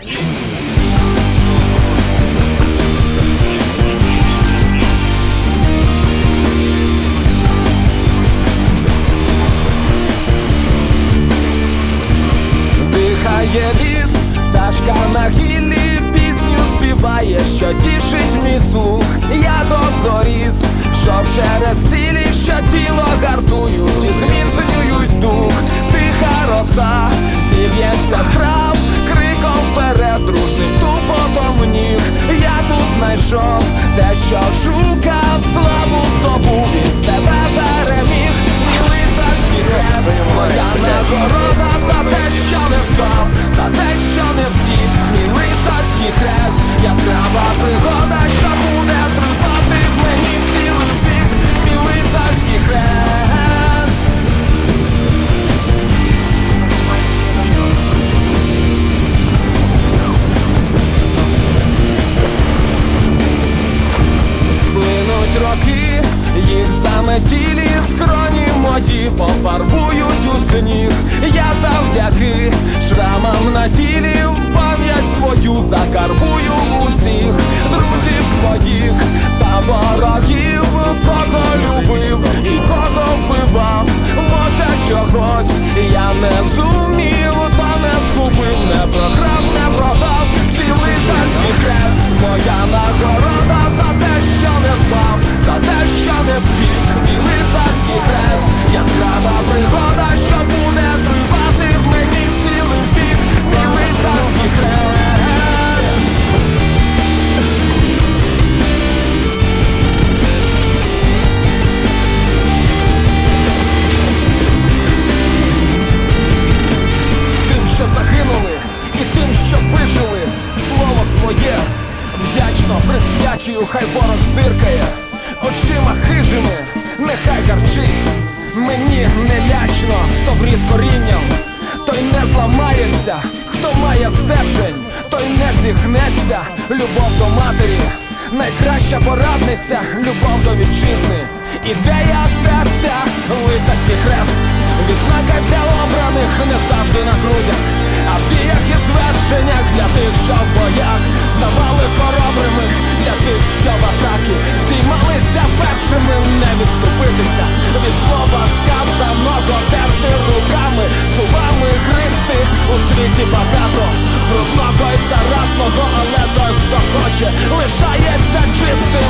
Дихає ліс, пташка на гіллі пісню співає, що тішить мій слух. Я доріс, щоб через цілі, що тіло гартують і зміцнюють що шукав, славу здобув і себе переміг. і лицарський хрест, моя нагорода за те, що не впав, за те, що не втік, і лицарський хрест, яскрава пригода, їх заметілі скроні мої пофарбують у сніг. Я завдяки шрамам на тілі в пам'ять свою закарбую усіх друзів своїх та ворогів, присвячую, хай ворог зиркає, очима хижими, нехай гарчить. Мені не лячно, хто вріс корінням, той не зламається, хто має стержень, той не зігнеться, любов до матері, найкраща порадниця, любов до вітчизни, ідея серця, лицарський хрест. Відзнака для обраних. Не завжди на грудях, втомитися від слова сказаного терти руками, зубами гристи у світі багато брудного й заразного, але той, хто хоче, лишається чистим.